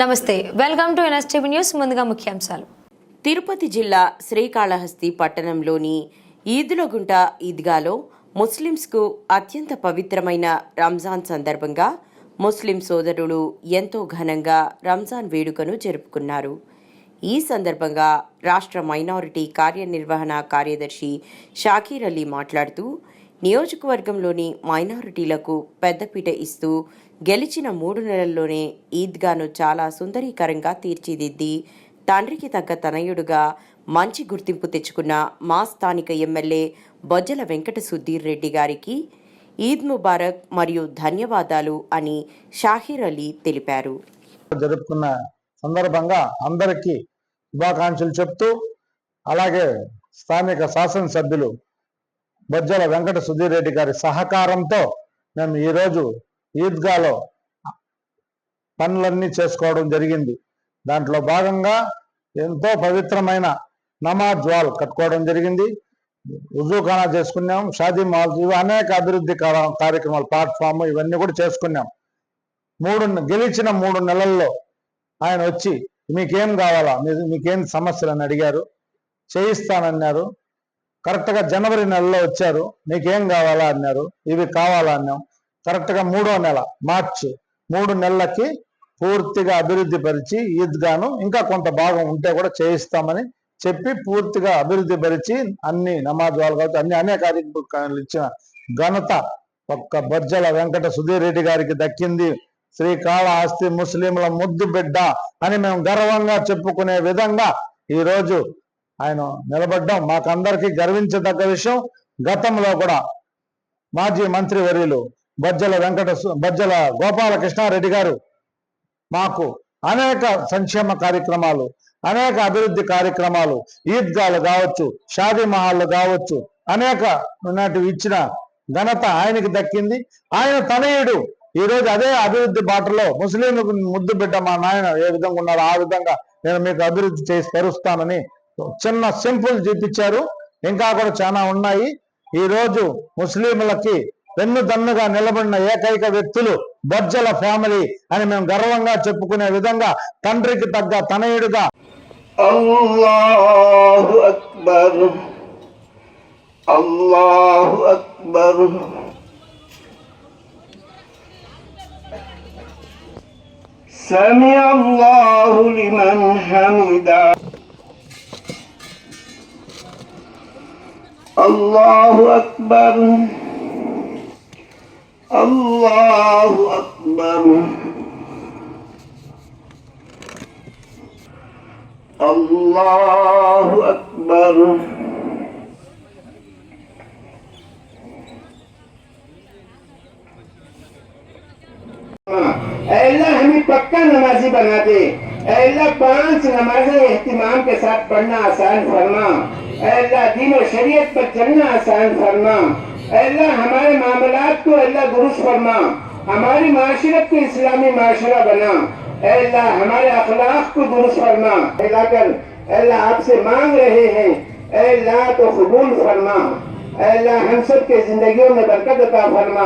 నమస్తే welcome to NSTV news ముందుగా ముఖ్యాంశాలు. తిరుపతి జిల్లా శ్రీకాళహస్తి పట్టణంలోని ఈదులగుంట ఈద్గాలో ముస్లింస్కు అత్యంత పవిత్రమైన రంజాన్ సందర్భంగా ముస్లిం సోదరులు ఎంతో ఘనంగా రంజాన్ వేడుకను జరుపుకున్నారు. ఈ సందర్భంగా రాష్ట్ర మైనారిటీ కార్యనిర్వహణ కార్యదర్శి షాకీర్ అలీ మాట్లాడుతూ నియోజకవర్గంలోని మైనారిటీలకు పెద్దపీట ఇస్తూ గెలిచిన మూడు నెలల్లోనే ఈద్గాను చాలా సుందరీకరంగా తీర్చిదిద్ది. తండ్రికి తగ్గ తనయుడుగా మంచి గుర్తింపు తెచ్చుకున్న మా స్థానిక ఎమ్మెల్యే బొజ్జల వెంకట సుధీర్ రెడ్డి గారికి ఈద్ ముబారక్ మరియు ధన్యవాదాలు అని షాహీర్ అలీ తెలిపారు. జరుపుకున్న సందర్భంగా అందరికీ శుభాకాంక్షలు చెప్తూ అలాగే స్థానిక శాసనసభ్యులు బొజ్జల వెంకట సుధీర్ రెడ్డి గారి సహకారంతో మేము ఈరోజు ఈద్గాలో పనులన్నీ చేసుకోవడం జరిగింది. దాంట్లో భాగంగా ఎంతో పవిత్రమైన నమాజ్ వాల్ కట్టుకోవడం జరిగింది. రుజుఖానా చేసుకున్నాం షాదీ మాల్ ఇవి అనేక అభివృద్ధి కార్యక్రమాలు ప్లాట్ఫామ్ ఇవన్నీ కూడా చేసుకున్నాం. మూడు గెలిచిన మూడు నెలల్లో ఆయన వచ్చి మీకేం కావాలా? మీ- మీకేం సమస్యలు? అని అడిగారు. చేయిస్తానన్నారు. కరెక్ట్గా జనవరి నెలలో వచ్చారు. నీకేం కావాలా అన్నారు. ఇవి కావాలా అన్నాం. కరెక్ట్గా మూడో నెల మార్చి మూడు నెలలకి పూర్తిగా అభివృద్ధి పరిచి ఈద్గాను ఇంకా కొంత భాగం ఉంటే కూడా చేయిస్తామని చెప్పి పూర్తిగా అభివృద్ధి పరిచి అన్ని నమాజ్ వాళ్ళు కావచ్చు అన్ని అనేక ఇచ్చిన ఘనత ఒక్క బర్జల వెంకట సుధీర్ రెడ్డి గారికి దక్కింది. శ్రీకాళహస్తి ముస్లింల ముద్దు బిడ్డ అని మేము గర్వంగా చెప్పుకునే విధంగా ఈరోజు ఆయన నిలబడ్డం మాకందరికీ గర్వించదగ్గ విషయం. గతంలో కూడా మాజీ మంత్రి వర్యులు బజ్జల వెంకట బజ్జల గోపాలకృష్ణారెడ్డి గారు మాకు అనేక సంక్షేమ కార్యక్రమాలు అనేక అభివృద్ధి కార్యక్రమాలు ఈద్గాలు కావచ్చు షాదీ మహాళ్ళు కావచ్చు అనేక నాటివి ఇచ్చిన ఘనత ఆయనకి దక్కింది. ఆయన తనయుడు ఈ రోజు అదే అభివృద్ధి బాటలో ముస్లింలకు ముద్దు బిడ్డ మా నాయన ఏ విధంగా ఉన్నారో ఆ విధంగా నేను మీకు అభివృద్ధి చేసి తెరుస్తానని చిన్న సింపుల్ చూపించారు ఇంకా కూడా చాలా ఉన్నాయి ఈ రోజు ముస్లింలకి వెన్నుదన్నుగా నిలబడిన ఏకైక వ్యక్తులు బొజ్జల ఫ్యామిలీ అని మేము గర్వంగా చెప్పుకునే విధంగా తండ్రికి తగ్గ తనయుడుగా الله أكبر الله أكبر سمع الله لمن حمده আল্লাহ আকবর আল্লাহ আকবর আল্লাহ আকবর अल्लाह हमें पक्का नमाजी बना दे اے اللہ پانچ نمازیں اہتمام کے ساتھ پڑھنا آسان فرما۔ اے اللہ دین و شریعت پر چلنا آسان فرما۔ اے اللہ ہمارے معاملات کو اللہ درست فرما۔ ہماری معاشرت کو اسلامی معاشرہ بنا۔ اے اللہ ہمارے اخلاق کو درست فرما۔ اللہ کر اے اللہ آپ سے مانگ رہے ہیں، اے اللہ تو قبول فرما۔ اے اللہ ہم سب کے زندگیوں میں برکت عطا فرما۔